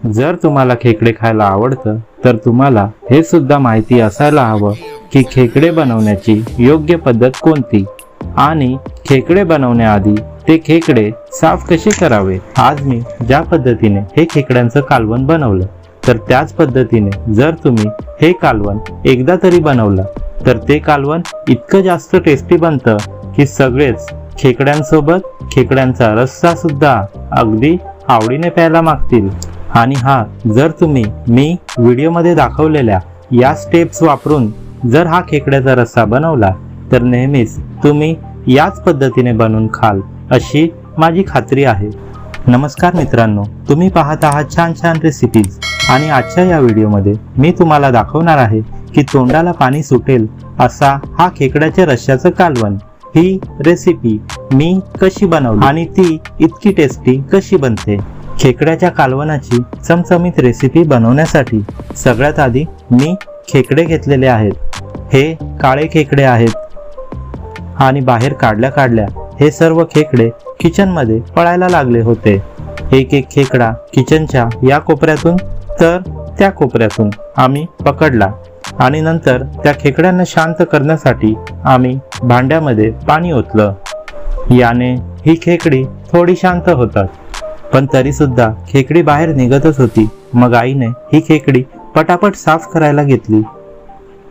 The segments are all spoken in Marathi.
जर तुम्हाला खेकडे खायला आवडतं तर तुम्हाला हे सुद्धा माहिती असायला हवं की खेकडे बनवण्याची योग्य पद्धत कोणती? आणि खेकडे बनवण्याआधी ते खेकडे साफ कसे करावे? आज मी ज्या पद्धतीने हे खेकड्यांचं कालवण बनवलं तर त्याच पद्धतीने जर तुम्ही हे कालवण एकदा तरी बनवलं तर ते कालवण इतकं जास्त टेस्टी बनतं की सगळेच खेकड्यांसोबत खेकड्यांचा रस्सा सुद्धा अगदी आवडीने प्यायला मागतील. आणि हा जर तुम्ही मी व्हिडिओमध्ये दाखवलेल्या या स्टेप्स वापरून जर हा खेकड्याचा रस्सा बनवला तर नेहमीच तुम्ही याच पद्धतीने बनवून खाल अशी माझी खात्री आहे. नमस्कार मित्रांनो तुम्ही पाहत आहात छान छान रेसिपीज आणि आजच्या या व्हिडिओमध्ये मी तुम्हाला दाखवणार आहे की तोंडाला पाणी सुटेल असा हा खेकड्याच्या रश्श्याचं कालवण. ही रेसिपी मी कशी बनवली आणि ती इतकी टेस्टी कशी बनते? खेकड्याच्या कालवणाची चमचमीत रेसिपी बनवण्यासाठी सगळ्यात आधी मी खेकडे घेतलेले आहेत. हे काळे खेकडे आहेत. आणि बाहेर काढल्या काढल्या हे सर्व खेकडे किचनमध्ये पळायला लागले होते. एक एक खेकडा किचनच्या या कोपऱ्यातून तर त्या कोपऱ्यातून आम्ही पकडला आणि नंतर त्या खेकड्यांना शांत करण्यासाठी आम्ही भांड्यामध्ये पाणी ओतलं. याने ही खेकडी थोडी शांत होतात. पण तरी सुद्धा खेकडी बाहेर निघतच होती. मग आईने ही खेकडी पटापट साफ करायला घेतली.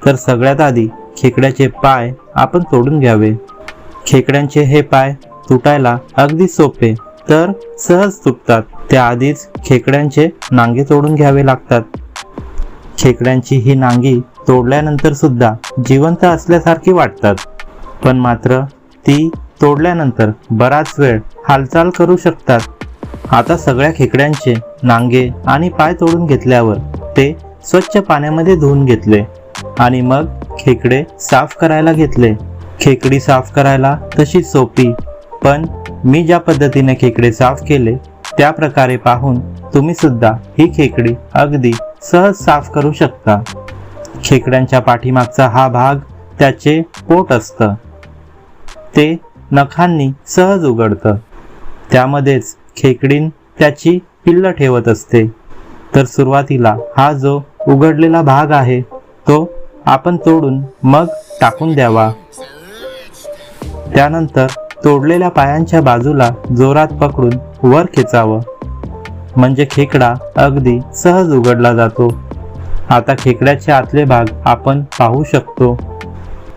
तर सगळ्यात आधी खेकड्याचे पाय आपण तोडून घ्यावे. खेकड्यांचे हे पाय तुटायला अगदी सोपे तर सहज तुटतात. त्याआधीच खेकड्यांचे नांगे तोडून घ्यावे लागतात. खेकड्यांची ही नांगी तोडल्यानंतर सुद्धा जिवंत असल्यासारखी वाटतात. पण मात्र ती तोडल्यानंतर बराच वेळ हालचाल करू शकतात. आता सगळ्या खेकड्यांचे नांगे आणि पाय तोडून घेतल्यावर ते स्वच्छ पाण्यामध्ये धुवून घेतले. आणि मग खेकडे साफ करायला घेतले. खेकडी साफ करायला तशी सोपी पण मी ज्या पद्धतीने खेकडे साफ केले त्या प्रकारे पाहून तुम्ही सुद्धा ही खेकडी अगदी सहज साफ करू शकता. खेकड्यांच्या पाठीमागचा हा भाग त्याचे पोट असतं. ते नखांनी सहज उघडतं. त्यामध्येच खेकडीन त्याची पिल्ल ठेवत असते. तर सुरुवातीला हा जो उघडलेला भाग आहे तो आपण तोडून मग टाकून द्यावा. त्यानंतर तोडलेल्या पायांच्या बाजूला जोरात पकडून वर खेचावं. म्हणजे खेकडा अगदी सहज उघडला जातो. आता खेकड्याचे आतले भाग आपण पाहू शकतो.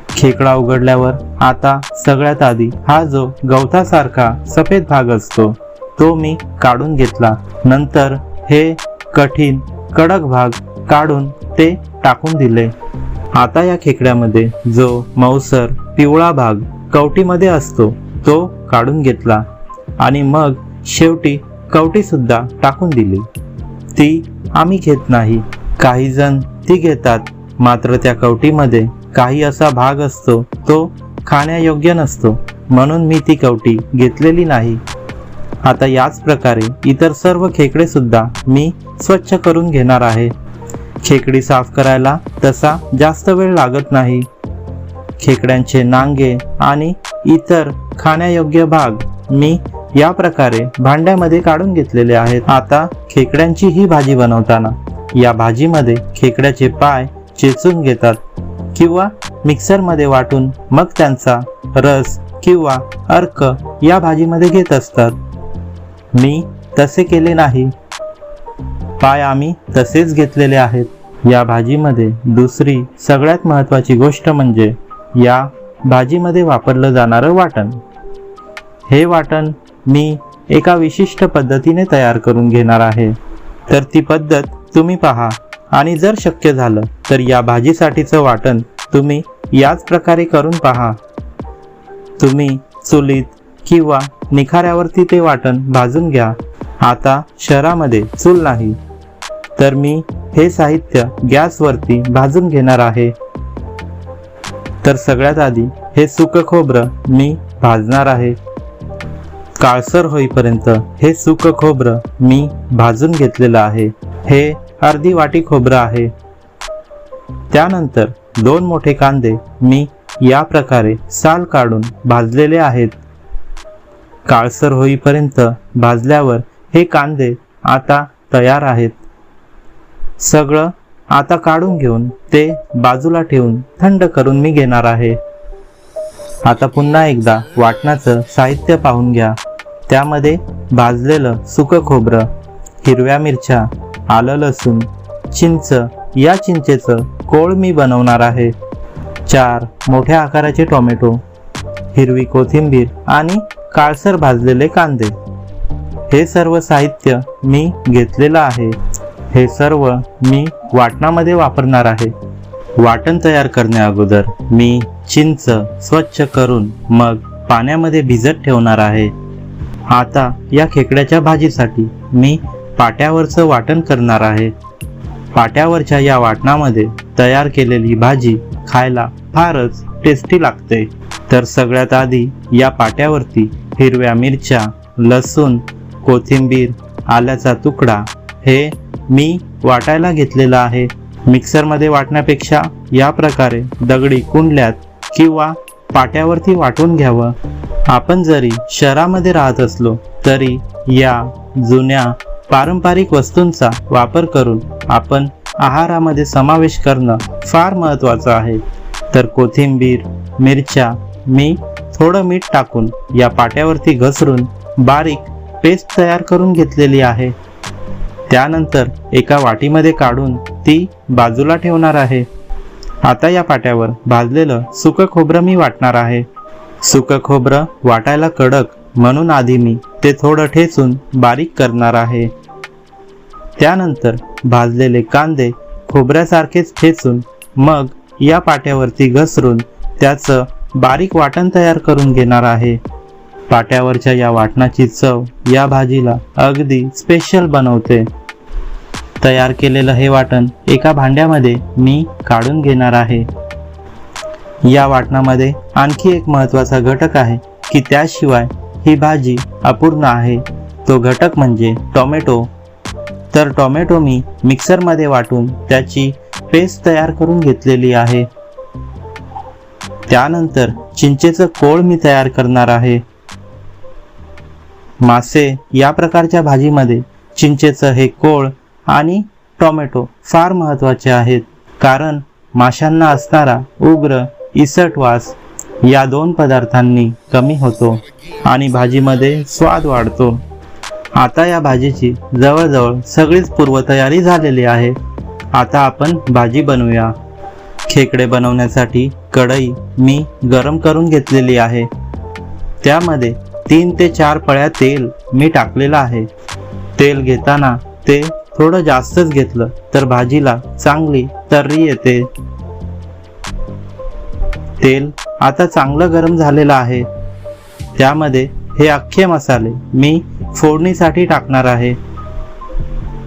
खेकडा उघडल्यावर आता सगळ्यात आधी हा जो गवतासारखा सफेद भाग असतो तो मी काढून घेतला. नंतर हे कठीण कडक भाग काढून ते टाकून दिले. आता या खेकड्यामध्ये जो मौसर पिवळा भाग कवटीमध्ये असतो तो काढून घेतला आणि मग शेवटी कवटीसुद्धा टाकून दिली. ती आम्ही घेत नाही. काही जण ती घेतात मात्र त्या कवटीमध्ये काही असा भाग असतो तो खाण्यायोग्य नसतो. म्हणून मी ती कवटी घेतलेली नाही. आता याच प्रकारे इतर सर्व खेकडे सुद्धा मी स्वच्छ करून घेणार आहे. खेकडी साफ करायला तसा जास्त वेळ लागत नाही. खेकड्यांचे नांगे आणि इतर खाण्यायोग्य भाग मी या प्रकारे भांड्यामध्ये काढून घेतलेले आहेत. आता खेकड्यांची ही भाजी बनवताना या भाजीमध्ये खेकड्याचे पाय चेचून घेतात किंवा मिक्सरमध्ये वाटून मग त्यांचा रस किंवा अर्क या भाजीमध्ये घेत असतात. मी तसे केले नाही. पाय आम्ही तसेच घेतलेले आहेत. या भाजीमध्ये दुसरी सगळ्यात महत्त्वाची गोष्ट म्हणजे या भाजीमध्ये वापरलं जाणारं वाटण. हे वाटण मी एका विशिष्ट पद्धतीने तयार करून घेणार आहे. तर ती पद्धत तुम्ही पहा. आणि जर शक्य झालं तर या भाजीसाठीचं वाटण तुम्ही याच प्रकारे करून पहा. तुम्ही चुलीत किंवा निखाऱ्यावरती ते वाटण भाजून घ्या. आता शहरामध्ये चूल नाही. तर मी हे साहित्य गॅसवरती भाजून घेणार आहे. तर सगळ्यात आधी हे सुकं खोबरं मी भाजणार आहे. काळसर होईपर्यंत हे सुकं खोबरं मी भाजून घेतलेलं आहे. हे अर्धी वाटी खोबरं आहे. त्यानंतर दोन मोठे कांदे मी या प्रकारे साल काढून भाजलेले आहेत. काळसर होईपर्यंत भाजल्यावर हे कांदे आता तयार आहेत. सगळं आता काढून घेऊन ते बाजूला ठेवून थंड करून मी घेणार आहे. आता पुन्हा एकदा वाटणाचं साहित्य पाहून घ्या. त्यामध्ये भाजलेलं सुकं खोबरं हिरव्या मिरच्या आलं लसूण चिंच या चिंचेचं कोळ मी बनवणार आहे. चार मोठ्या आकाराचे टोमॅटो हिरवी कोथिंबीर आणि काळसर भाजलेले कांदे. हे सर्व साहित्य मी घेतलेलं आहे. हे सर्व मी वाटणामध्ये वापरणार आहे. वाटण तयार करण्या अगोदर मी चिंच स्वच्छ करून मग पाण्यामध्ये भिजत ठेवणार आहे. आता या खेकड्याच्या भाजीसाठी मी पाट्यावरचं वाटण करणार आहे. पाट्यावरच्या या वाटणामध्ये तयार केलेली भाजी खायला फारच टेस्टी लागते. तर सगळ्यात आधी या पाट्यावरती हिरव्या मिरच्या लसूण कोथिंबीर आल्याचा तुकडा. हे मी वाटायला घेतलेलं आहे. मिक्सरमध्ये वाटण्यापेक्षा या प्रकारे दगडी कुंडल्यात किंवा पाट्यावरती वाटून घ्यावं. आपण जरी शहरामध्ये राहत असलो तरी या जुन्या पारंपरिक वस्तूंचा वापर करून आपण आहारामध्ये समावेश करणं फार महत्त्वाचं आहे. तर कोथिंबीर मिरच्या मी थोडं मीठ टाकून या पाट्यावरती घसरून बारीक पेस्ट तयार करून घेतलेली आहे. त्यानंतर एका वाटीमध्ये काढून ती बाजूला ठेवणार आहे. आता या पाट्यावर भाजलेलं सुकं खोबरं मी वाटणार आहे. सुकं खोबरं वाटायला कडक म्हणून आधी मी ते थोडं ठेचून बारीक करणार आहे. त्यानंतर भाजलेले कांदे खोबऱ्यासारखेच ठेचून मग या पाट्यावरती घसरून त्याचं बारीक वाटण तयार करून घेणार आहे. पाट्यावरच्या या वाटणाची चव या भाजीला अगदी स्पेशल बनवते. तयार केलेलं हे वाटण एका भांड्यामध्ये मी काढून घेणार आहे. या वाटणामध्ये आणखी एक महत्त्वाचा घटक आहे की त्याशिवाय ही भाजी अपूर्ण आहे. तो घटक म्हणजे टोमॅटो. तर टोमॅटो मी मिक्सरमध्ये वाटून त्याची पेस्ट तयार करून घेतलेली आहे. त्यानंतर चिंचेचं कोळ मी तयार करणार आहे. मासे या प्रकारच्या भाजीमध्ये चिंचेचं हे कोळ आणि टोमॅटो फार महत्त्वाचे आहेत. कारण माशांना असणारा उग्र इसट वास या दोन पदार्थांनी कमी होतो आणि भाजीमध्ये स्वाद वाढतो. आता या भाजीची जवळजवळ सगळीच पूर्वतयारी झालेली आहे. आता आपण भाजी बनवूया. खेकडे बनवण्यासाठी कढई मी गरम करून घेतलेली आहे. त्यामध्ये तीन ते चार पळ्या तेल मी टाकलेलं आहे. तेल घेताना ते थोडं जास्तच घेतलं तर भाजीला चांगली तर्री येते. तेल आता चांगलं गरम झालेलं आहे. त्यामध्ये हे अख्खे मसाले मी फोडणीसाठी टाकणार आहे.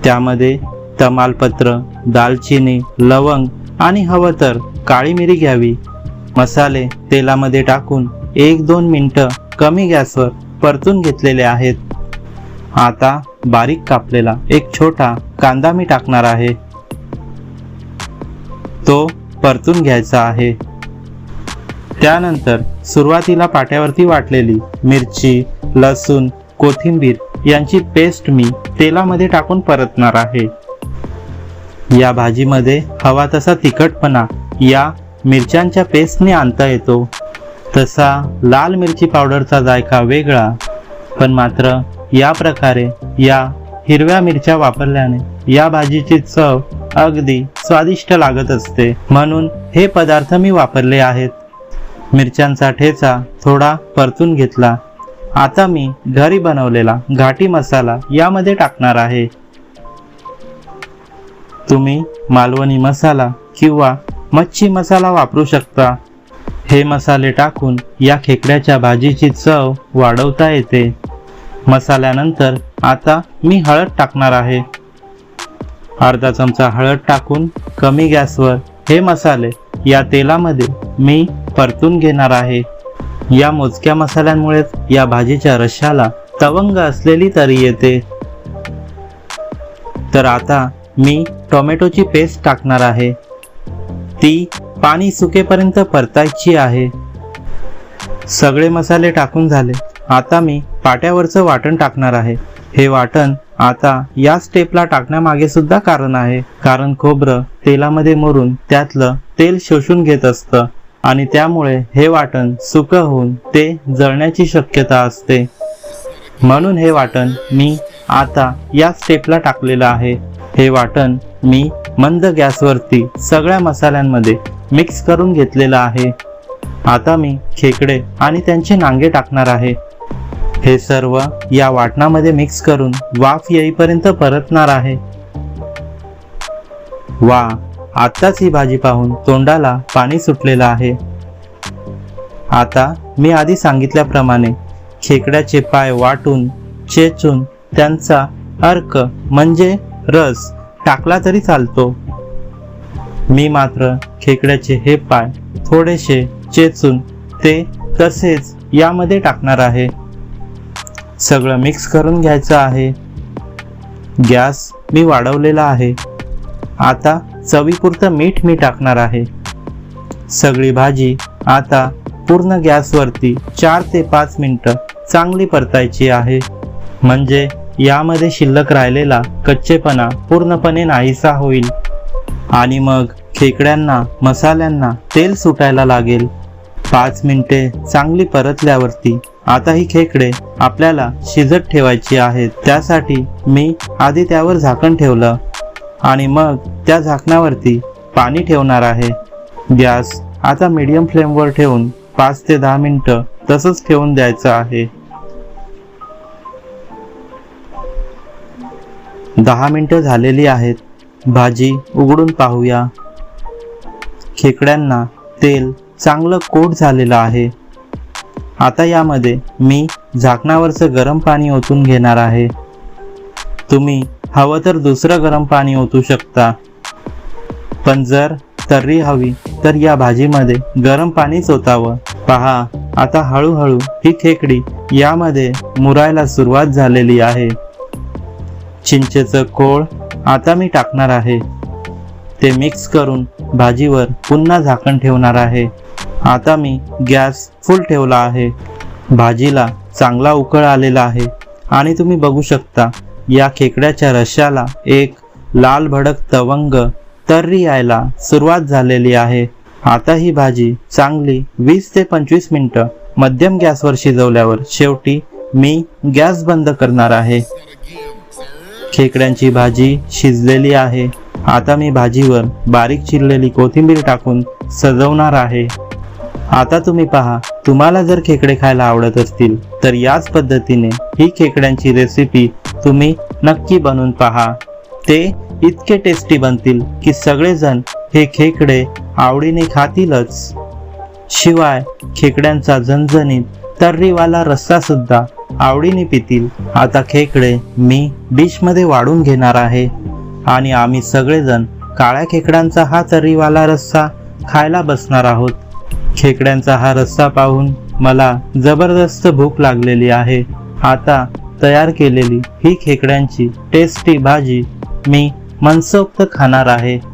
त्यामध्ये तमालपत्र दालचिनी लवंग आणि हवं तर काळी मिरी घ्यावी. मसाले तेलामध्ये टाकून एक दोन मिनटं कमी गॅसवर परतून घेतलेले आहेत. आता बारीक कापलेला एक छोटा कांदा मी टाकणार आहे. तो परतून घ्यायचा आहे. त्यानंतर सुरुवातीला पाट्यावरती वाटलेली मिरची लसूण कोथिंबीर यांची पेस्ट मी तेलामध्ये टाकून परतणार आहे. या भाजीमध्ये हवा तसा तिखटपणा या मिरच्यांच्या पेस्टने आणता येतो. तसा लाल मिरची पावडरचा जायका वेगळा पण मात्र या प्रकारे या हिरव्या मिरच्या वापरल्याने या भाजीची चव अगदी स्वादिष्ट लागत असते. म्हणून हे पदार्थ मी वापरले आहेत. मिरच्यांचा ठेचा थोडा परतून घेतला. आता मी घरी बनवलेला घाटी मसाला यामध्ये टाकणार आहे. तुम्ही मालवणी मसाला किंवा मच्छी मसाला वापरू शकता. हे मसाले टाकून या खेकड्याच्या भाजीची चव वाढवता येते. मसाल्यानंतर आता मी हळद टाकणार आहे. अर्धा चमचा हळद टाकून कमी गॅसवर हे मसाले या तेलामध्ये मी परतून घेणार आहे. या मोजक्या मसाल्यांमुळेच या भाजीच्या रश्याला तवंग असलेली तरी येते. तर आता मी टोमॅटोची पेस्ट टाकणार आहे. ती पाणी सुकेपर्यंत परतायची आहे. सगळे मसाले टाकून झाले. आता मी पाट्यावरचं वाटण टाकणार आहे. हे वाटण आता या स्टेपला टाकण्यामागे सुद्धा कारण आहे. कारण खोबरं तेलामध्ये मरून त्यातलं तेल शोषून घेत असतं आणि त्यामुळे हे वाटण सुकं होऊन ते जळण्याची शक्यता असते. म्हणून हे वाटण मी आता या स्टेपला टाकलेलं आहे. हे वाटण मी मंद गॅसवरती सगळ्या मसाल्यांमध्ये मिक्स करून घेतलेलं आहे. आता मी खेकडे आणि त्यांचे नांगे टाकणार आहे. हे सर्व या वाटणामध्ये मिक्स करून वाफ येईपर्यंत परतणार आहे. वा आत्ताच ही भाजी पाहून तोंडाला पाणी सुटलेलं आहे. आता मी आधी सांगितल्याप्रमाणे खेकड्याचे पाय वाटून चेचून त्यांचा अर्क म्हणजे रस टाकला तरी चालतो. मी मात्र खेकड्याचे हे पाय थोडेसे चेचून ते तसेच यामध्ये टाकणार आहे. सगळं मिक्स करून घ्यायचं आहे. गॅस मी वाढवलेला आहे. आता चवीपुरतं मीठ मी टाकणार आहे. सगळी भाजी आता पूर्ण गॅसवरती चार ते पाच मिनिटं चांगली परतायची आहे. म्हणजे यामध्ये शिल्लक राहिलेला कच्चेपणा पूर्णपणे नाहीसा होईल. आणि मग खेकड्यांना मसाल्यांना तेल सुटायला लागेल. पाच मिनिटे चांगली परतल्यावरती आता ही खेकडे आपल्याला शिजत ठेवायची आहेत. त्यासाठी मी आधी त्यावर झाकण ठेवलं. आणि मग त्या झाकणावरती पाणी ठेवणार आहे. गॅस आता मीडियम फ्लेमवर ठेवून पाच ते दहा मिनटं तसंच ठेवून द्यायचं आहे. दहा मिनटं झालेली आहेत. भाजी उघडून पाहूया. खेकड्यांना तेल चांगलं कोट झालेलं आहे. आता यामध्ये मी झाकणावरचं गरम पाणी ओतून घेणार आहे. तुम्ही हवं तर दुसरं गरम पाणी ओतू शकता. पण जर तर्री हवी तर या भाजीमध्ये गरम पाणीच ओतावं. पहा आता हळूहळू ही खेकडी यामध्ये मुरायला सुरुवात झालेली आहे. चिंचेचं कोळ आता मी टाकणार आहे. ते मिक्स करून भाजीवर पुन्हा झाकण ठेवणार आहे. आता मी गॅस फुल ठेवला आहे. भाजीला चांगला उकळ आलेला आहे. आणि तुम्ही बघू शकता या खेकड्याच्या रश्याला एक लाल भडक तवंग तर्री यायला सुरुवात झालेली आहे. आता ही भाजी चांगली वीस ते पंचवीस मिनटं मध्यम गॅसवर शिजवल्यावर शेवटी मी गॅस बंद करणार आहे. खेकड्यांची भाजी शिजलेली आहे. आता मी भाजीवर बारीक चिरलेली कोथिंबीर टाकून सजवणार आहे. आता तुम्ही पहा तुम्हाला जर खेकडे खायला आवडत असतील तर याच पद्धतीने ही खेकड्यांची रेसिपी तुम्ही नक्की बनवून पहा. ते इतके टेस्टी बनतील की सगळेजण हे खेकडे आवडीने खातीलच. शिवाय खेकड्यांचा झणझणीत तर्रीवाला रस्सा सुद्धा आवडीने पितील. आता खेकडे मी डिशमध्ये वाढून घेणार आहे. आणि आम्ही सगळेजण काळ्या खेकड्यांचा हा तर्रीवाला रस्सा खायला बसणार आहोत. खेकड्यांचा हा रस्सा पाहून मला जबरदस्त भूक लागलेली आहे. आता तयार केलेली ही खेकड्यांची टेस्टी भाजी मी मनसोक्त खाणार आहे.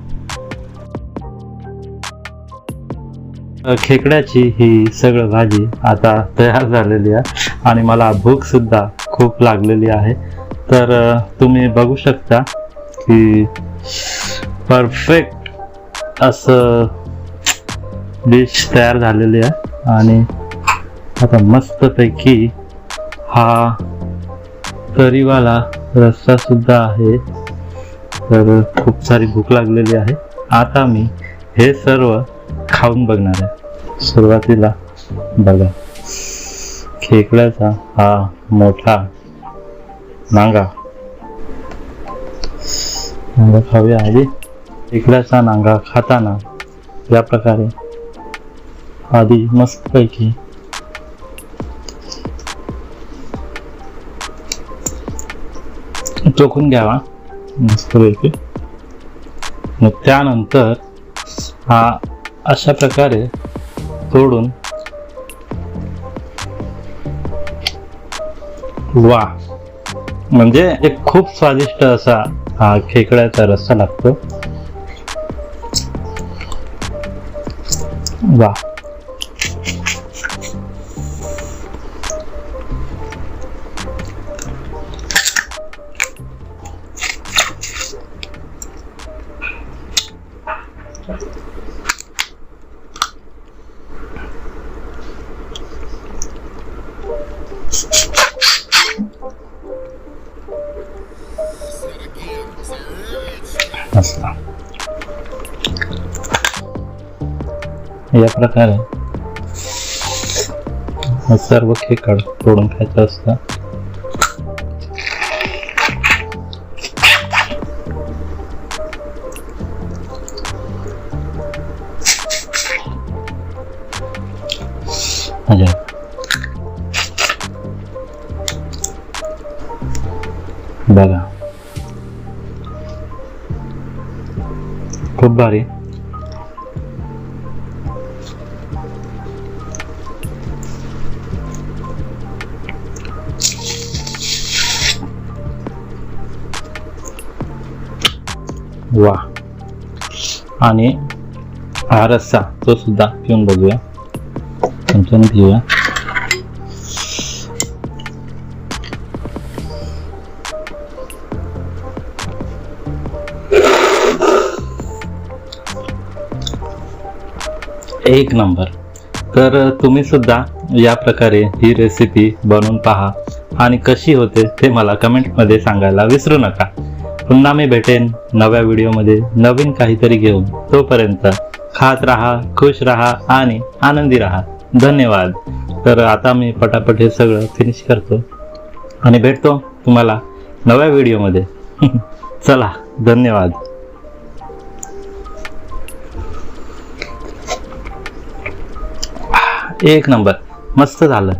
खेकड्याची ही सगळं भाजी आता तयार झालेली आहे. आणि मला भूक सुद्धा खूप लागलेली आहे. तर तुम्ही बघू शकता की परफेक्ट असं डिश तयार झालेली आहे. आणि आता मस्तपैकी हा तरीवाला रस्सा सुद्धा आहे. तर खूप सारी भूक लागलेली आहे. आता मी हे सर्व खाऊन बघणार आहे. सुरुवातीला बघा. खेकड्याचा हा मोठा नांगा. नांगा खाऊया आधी. खेकड्याचा नांगा खाताना या प्रकारे आधी मस्तपैकी चोखून घ्यावा. मस्तपैकी. मग त्यानंतर हा अशा प्रकारे तोडून वा. म्हणजे एक खूप स्वादिष्ट असा हा खेकड्याचा रस्सा लागतो. वा. या प्रकारे सर्व खेकड तोडून खायचं असतं बघा खूप भारी वा. आणि हा रस्सा तो सुद्धा पिऊन बघूया. चमच्याने घेऊया. एक नंबर. तर तुम्ही सुद्धा या प्रकारे ही रेसिपी बनवून पहा. आणि कशी होते ते मला कमेंटमध्ये सांगायला विसरू नका. पुन्हा मी भेटेन नव्या व्हिडिओमध्ये नवीन काहीतरी घेऊन. तोपर्यंत खात राहा खुश राहा आणि आनंदी राहा. धन्यवाद. तर आता मी पटापट हे सगळं फिनिश करतो आणि भेटतो तुम्हाला नव्या व्हिडिओमध्ये. चला धन्यवाद. एक नंबर. मस्त झालं.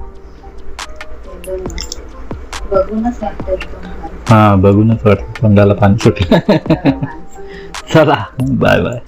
हा बघूनच वाटतं तोंडाला पाणी सुटलं. चला. Bye bye.